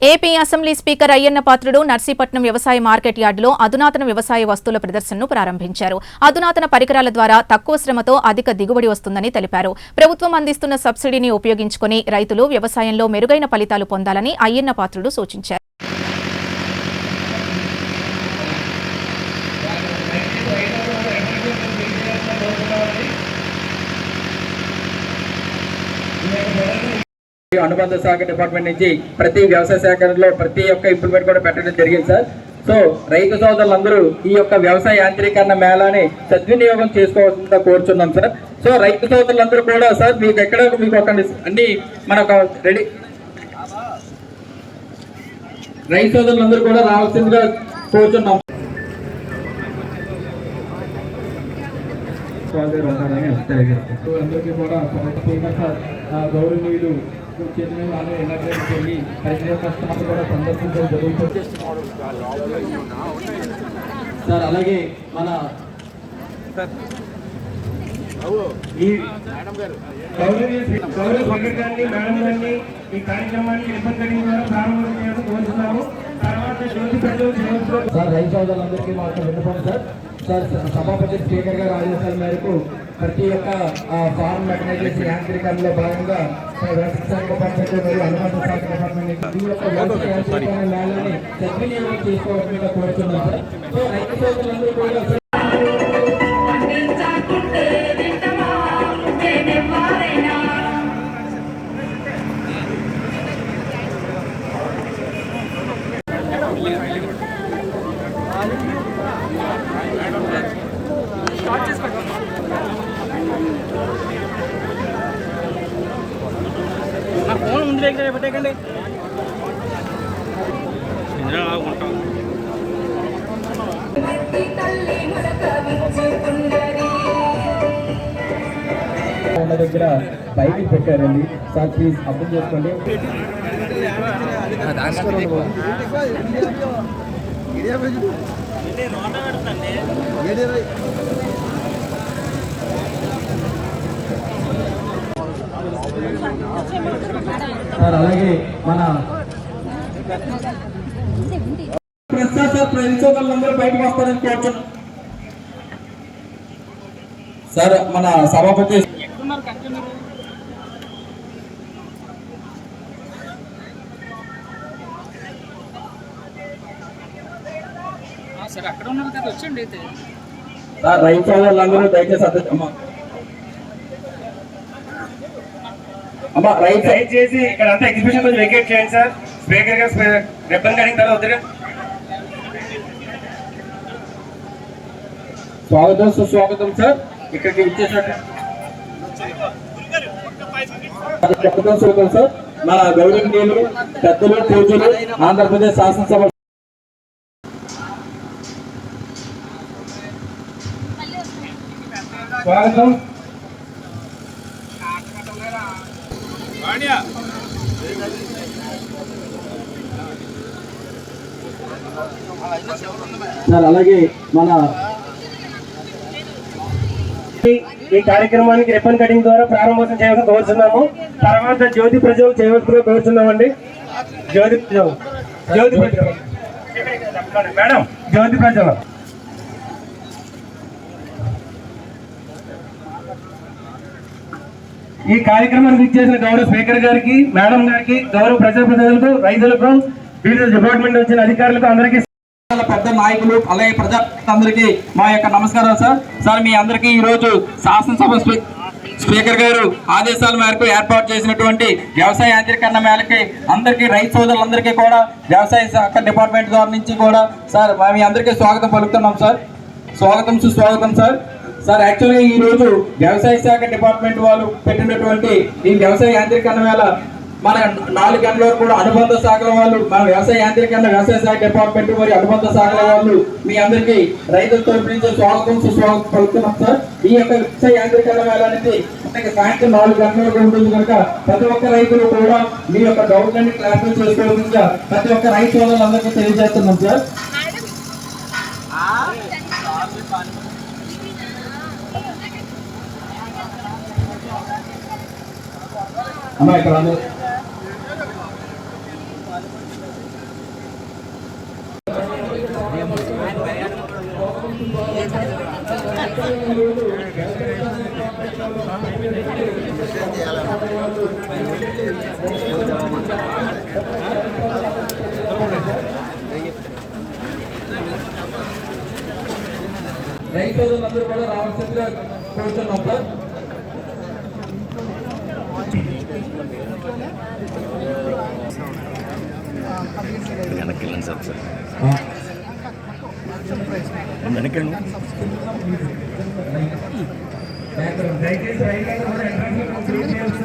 AP assembly speaker Ayyanna Patrudu Narsipatnam వ్యవసాయ market యార్డులో అధునాతన వ్యవసాయ వస్తువుల ప్రదర్శనను ప్రారంభించారు. అధునాతన పరికరాల ద్వారా తక్కువ శ్రమతో అధిక దిగుబడి వస్తుందని తెలిపారు. ప్రభుత్వం అందిస్తున్న సబ్సిడీని ఉపయోగించుకుని రైతులు వ్యవసాయంలో మెరుగైన ఫలితాలు పొందాలని అయ్యన్న పాత్రుడు సూచించారు. అనుబంధ శాఖ డిపార్ట్మెంట్ నుంచి ప్రతి వ్యవసాయ శాఖలో ప్రతి ఒక్క ఇంప్రూవ్మెంట్ కూడా పెట్టడం జరిగింది సార్. సో రైతు సోదరులందరూ ఈ యొక్క వ్యవసాయ యాంత్రీకరణ మేళాని సద్వినియోగం చేసుకోవాల్సిందిగా కోరుచున్నాం సార్. సో రైతు సోదరులందరూ కూడా సార్ మీకు ఎక్కడ మీకు ఒక అన్ని మన ఒక రెడీ. రైతు సోదరులందరూ కూడా రావాల్సిందిగా కోరుచున్నాం. అందరికీ కూడా గౌరవనీయులు చైర్మన్ వాళ్ళు ఎన్ఆర్ఐకి వెళ్ళి కూడా సందర్శించడం జరుగుతుంది. సార్ అలాగే మన ఈ గౌరవ గారిని మేడం గారిని ఈ కార్యక్రమాన్ని ఇబ్బంది ప్రారంభం చేయాలని కోరుతున్నాము. తర్వాత జ్యోతి ప్రజలు సార్ రైతు సోదరులందరికీ మాకు విన్నపం సార్. సార్ సభాపతి స్పీకర్ గారి ఆదేశాల మేరకు ప్రతి ఒక్క ఆ, ఫార్మ్ మెకనైజేషన్ యాంత్రీకరణలో భాగంగా సార్ వ్యవసాయ శాఖ డిపార్ట్మెంట్ మరియు అనుబంధ శాఖ డిపార్ట్మెంట్ నుంచి ఈ యొక్క వ్యవసాయ యాంత్రీకరణ మేళాన్ని సద్వినియోగం చేసుకోవాల్సిందిగా కోరుతున్నాం సార్. సో రైతు సోదరులందరూ కూడా సార్ అందించకుంటే ములక విచ్చుకున్నది ఉన్న దగ్గర బయటికి పెట్టారండి. సార్ ప్లీజ్ అర్థం చేసుకోండి. సార్ అలాగే మన ప్రస్తుతం సార్ ప్రతిచోదరులందరూ బయటకు వస్తారని కోరుతున్నాం. సార్ మన సభాపతి సరే అక్కడ ఉన్నారు కదా వచ్చండి అయితే. సార్ రైతు సోదరులందరూ దయచేసి అర్థం దయచేసి ఇక్కడ అంతా ఎగ్జిబిషన్ కొంచెం వెకేట్ చేయండి సార్. స్పీకర్ గారు రిబ్బన్ కడిగిన తర్వాత వద్దురా. స్వాగతం సుస్వాగతం సార్. ఇక్కడికి ఇచ్చేసినట్టు స్వాగతం స్వాగతం సార్. మన గౌరవనీయులు పెద్దలు పూజలు ఆంధ్రప్రదేశ్ శాసనసభ స్వాగతం. సార్ అలాగే మన ఈ- కార్యక్రమానికి రిబ్బన్ కటింగ్ ద్వారా ప్రారంభోత్సవం చేయవలసిన కోరుతున్నాము తర్వాత జ్యోతి ప్రజలు చేయవలసిన కోరుతున్నామండి జ్యోతి ప్రజలు జ్యోతి ప్రజలు మేడం. జ్యోతి ప్రజలు ఈ కార్యక్రమానికి ఇచ్చేసిన గౌరవ స్పీకర్ గారికి మేడం గారికి గౌరవ ప్రజా ప్రజలకు రైతులకు వివిధ డిపార్ట్మెంట్ వచ్చిన అధికారులకు అందరికీ చాలా పెద్ద నాయకులు అలాగే ప్రజలందరికీ మా యొక్క నమస్కారాలు సార్. సార్ మీ అందరికీ ఈరోజు శాసనసభ స్పీకర్ గారు ఆదేశాల మేరకు ఏర్పాటు చేసినటువంటి వ్యవసాయ యాంత్రీకరణ మేరకి అందరికీ రైతు సోదరులందరికీ కూడా వ్యవసాయ శాఖ డిపార్ట్మెంట్ ద్వారా నుంచి కూడా సార్ మేము మీ అందరికీ స్వాగతం పలుకుతున్నాం సార్. స్వాగతం సుస్వాగతం సార్. సార్ యాక్చువల్గా ఈ రోజు వ్యవసాయ శాఖ డిపార్ట్మెంట్ వాళ్ళు పెట్టినటువంటి ఈ వ్యవసాయ యాంత్రికరణ వేళ మన నాలుగు గంటల వరకు కూడా అనుబంధ శాఖల వాళ్ళు మన వ్యవసాయ యాంత్రికరణ వ్యవసాయ శాఖ డిపార్ట్మెంట్ మరియు అనుబంధ శాఖల వాళ్ళు మీ అందరికీ రైతుల తరపు నుంచి స్వాగతం సుస్వాగతం పలుకుతున్నాం సార్. ఈ యొక్క వ్యవసాయ యాంత్రికరణ వేళ అనేది మనకి సాయంత్రం నాలుగు గంటల వరకు ఉంటుంది కనుక ప్రతి ఒక్క రైతులు కూడా మీ యొక్క డౌట్ అన్ని క్లారిఫై చేసుకోవాల్సిందిగా ప్రతి ఒక్క రైతు వాళ్ళందరికీ తెలియజేస్తున్నాం సార్. అమ్మా ఇక్కడ అందరూ రైతు సోదరులందరూ కూడా రావాల్సిందిగా కోరుతున్నాం వెనక్కి వెళ్ళండి సార్. ఒకసారి వెనక్కి దయచేసి రైతులను కూడా ఎంట్రన్స్